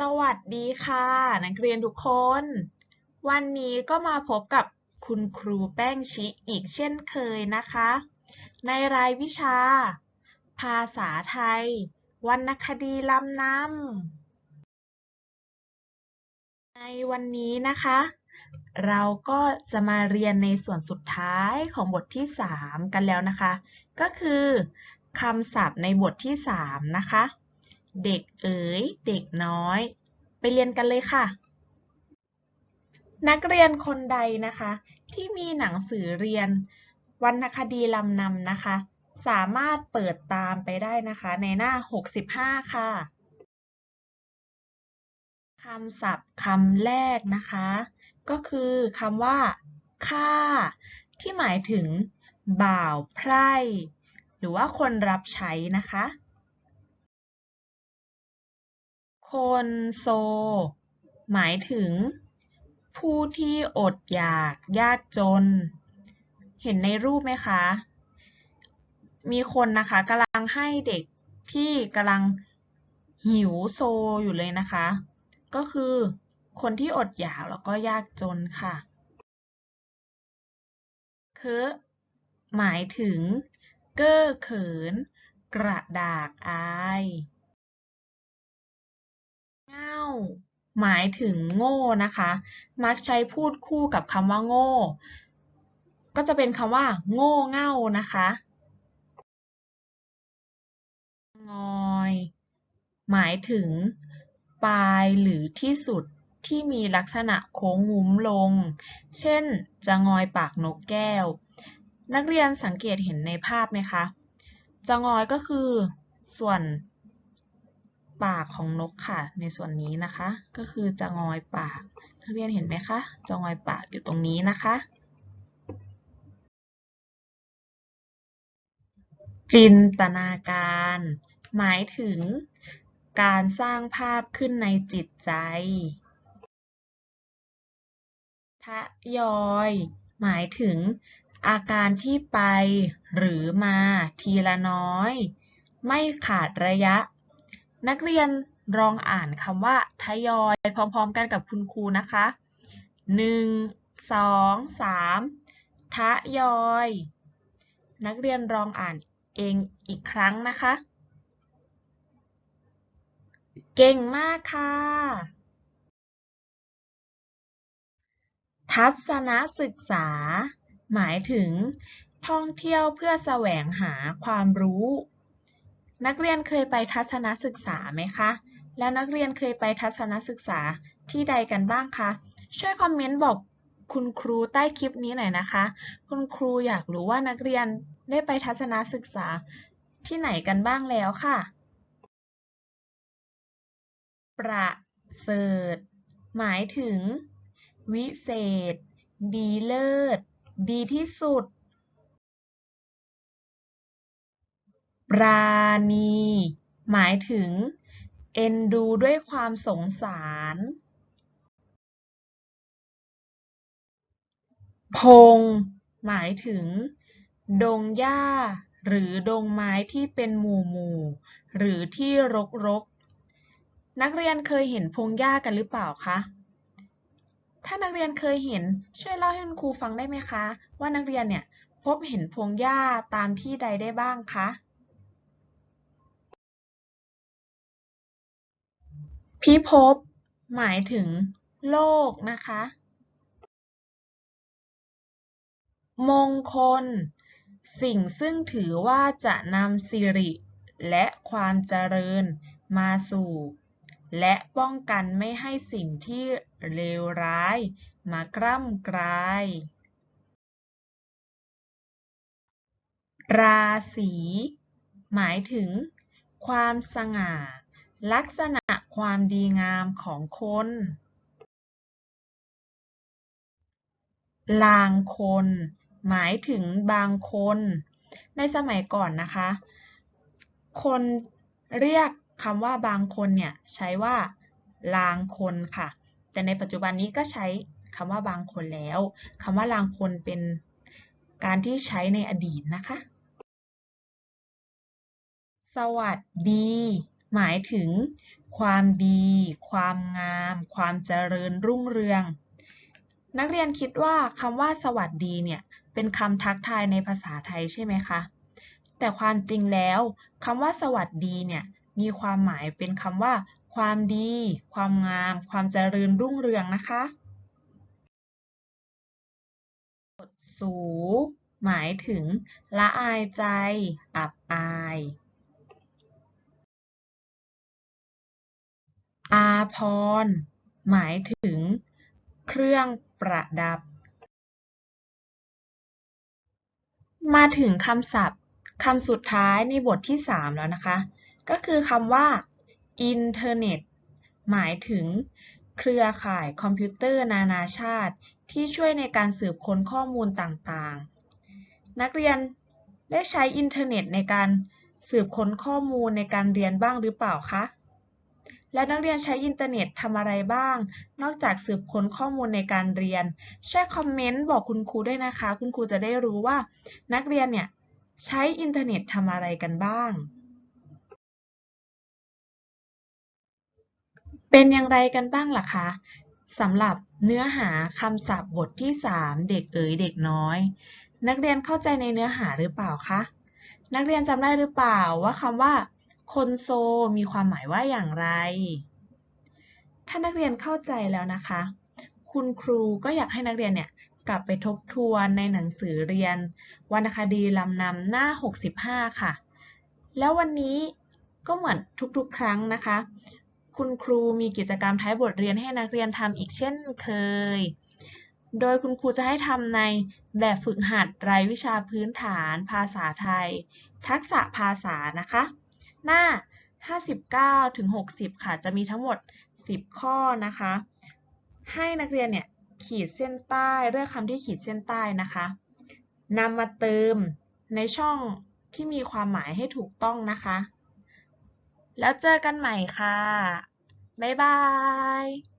สวัสดีค่ะ นักเรียนทุกคน วันนี้ก็มาพบกับคุณครูแป้งชิอีกเช่นเคยนะคะ ในรายวิชา ภาษาไทย วรรณคดีลำนำในวันนี้นะคะ เราก็จะมาเรียนในส่วนสุดท้ายของบทที่ 3 กันแล้วนะคะ ก็คือคำศัพท์ในบทที่ 3 นะคะ เด็กเอ๋ย เด็กน้อย ไปเรียนกันเลยค่ะ นักเรียนคนใดนะคะ ที่มีหนังสือเรียนวรรณคดีลำนำนะคะ สามารถเปิดตามไปได้นะคะในหน้า 65 ค่ะคำศัพท์คำแรกนะคะ ก็คือคำว่าข้าที่หมายถึงบ่าวไพร่ หรือว่าคนรับใช้นะคะ คนโซ หมายถึง ผู้ที่อดอยากยากจน เห็นในรูปไหมคะ มีคนนะคะกำลังให้เด็กที่กำลังหิวโซอยู่เลยนะคะ ก็คือคนที่อดอยากแล้วก็ยากจนค่ะเคอหมายถึง เก้อเขิน กระดากอาย เง่าหมายถึงโง่นะคะ มักใช้พูดคู่กับคำว่าโง่ ก็จะเป็นคำว่า โง่เง่านะคะงอย หมายถึง ปลายหรือที่สุดที่มีลักษณะโค้งงุ้มลง เช่น จะงอยปากนกแก้ว นักเรียนสังเกตเห็นในภาพไหมคะ จะงอยก็คือ ส่วน ปากของนกค่ะ ในส่วนนี้นะคะ ก็คือจะงอยปากนักเรียนเห็นไหมคะจะงอยปากอยู่ตรงนี้นะคะ จินตนาการ หมายถึงการสร้างภาพขึ้นในจิตใจ ทะยอย หมายถึงอาการที่ไปหรือมาทีละน้อย ไม่ขาดระยะ นักเรียนลองอ่านคำว่าทยอยพร้อมๆกันกับคุณครูนะคะหนึ่งสองสามทะยอย นักเรียนลองอ่านเองอีกครั้งนะคะ เก่งมากค่ะ ทัศนศึกษา หมายถึงท่องเที่ยวเพื่อแสวงหาความรู้ นักเรียนเคยไปทัศนศึกษาไหมคะ แล้วนักเรียนเคยไปทัศนศึกษาที่ใดกันบ้างคะ ช่วยคอมเมนต์บอกคุณครูใต้คลิปนี้หน่อยนะคะ คุณครูอยากรู้ว่านักเรียนได้ไปทัศนศึกษาที่ไหนกันบ้างแล้วค่ะ ประเสริฐ หมายถึง วิเศษ ดีเลิศ ดีที่สุด ราณี หมายถึง เอ็นดูด้วยความสงสาร พง หมายถึง ดงหญ้า หรือดงไม้ที่เป็นหมู่หมู่หรือที่รกรก นักเรียนเคยเห็นพงหญ้ากันหรือเปล่าคะถ้านักเรียนเคยเห็นช่วยเล่าให้คุณครูฟังได้ไหมคะ ว่านักเรียนเนี่ยพบเห็นพงหญ้าตามที่ใดได้บ้างคะ พิภพหมายถึงโลกนะคะ มงคล สิ่งซึ่งถือว่าจะนำสิริ และความเจริญมาสู่ และป้องกันไม่ให้สิ่งที่เลวร้าย มากร่ำกราย ราศี หมายถึงความสง่า ลักษณะความดีงามของคนลางคน หมายถึงบางคน ในสมัยก่อนนะคะ คนเรียกคำว่าบางคนเนี่ยใช้ว่าลางคนค่ะ แต่ในปัจจุบันนี้ก็ใช้คำว่าบางคนแล้วคำว่าลางคนเป็นการที่ใช้ในอดีตนะคะ สวัสดี หมายถึงความดี ความงาม ความเจริญรุ่งเรือง นักเรียนคิดว่าคำว่าสวัสดีเนี่ยเป็นคำทักทายในภาษาไทยใช่ไหมคะ แต่ความจริงแล้วคำว่าสวัสดีเนี่ยมีความหมายเป็นคำว่า ความดี ความงาม ความเจริญรุ่งเรืองนะคะสู หมายถึง ละอายใจ อับอาย อาภรณ์หมายถึงเครื่องประดับ มาถึงคำศัพท์คำสุดท้ายในบทที่ 3 แล้วนะคะ ก็คือคำว่าอินเทอร์เน็ตหมายถึงเครือข่ายคอมพิวเตอร์นานาชาติ ที่ช่วยในการสืบค้นข้อมูลต่างๆ นักเรียนได้ใช้อินเทอร์เน็ตในการสืบค้นข้อมูลในการเรียนบ้างหรือเปล่าคะ และนักเรียนใช้อินเทอร์เน็ตทำอะไรบ้าง นอกจากสืบค้นข้อมูลในการเรียน ช่วยคอมเมนต์บอกคุณครูด้วยนะคะ คุณครูจะได้รู้ว่า นักเรียนเนี่ยใช้อินเทอร์เน็ตทำอะไรกันบ้าง เป็นอย่างไรกันบ้างล่ะคะสำหรับเนื้อหาคำศัพท์บทที่ 3 เด็กเอ๋ยเด็กน้อย นักเรียนเข้าใจในเนื้อหาหรือเปล่าคะนักเรียนจำได้หรือเปล่าว่าคำว่า คนโซมีความหมายว่าอย่างไร ถ้านักเรียนเข้าใจแล้วนะคะ คุณครูก็อยากให้นักเรียนเนี่ยกลับไปทบทวนในหนังสือเรียนวรรณคดีลำนำหน้า 65 ค่ะ แล้ววันนี้ก็เหมือนทุกๆ ครั้งนะคะ คุณครูมีกิจกรรมท้ายบทเรียนให้นักเรียนทำอีกเช่นเคย โดยคุณครูจะให้ทำในแบบฝึกหัดรายวิชาพื้นฐาน ภาษาไทย ทักษะภาษานะคะ หน้า 59ถึง60 ค่ะ จะมีทั้งหมด 10 ข้อนะคะ ให้นักเรียนเนี่ยขีดเส้นใต้เลือกคำที่ขีดเส้นใต้นะคะนำมาเติมในช่องที่มีความหมายให้ถูกต้องนะคะ แล้วเจอกันใหม่ค่ะ บ๊ายบาย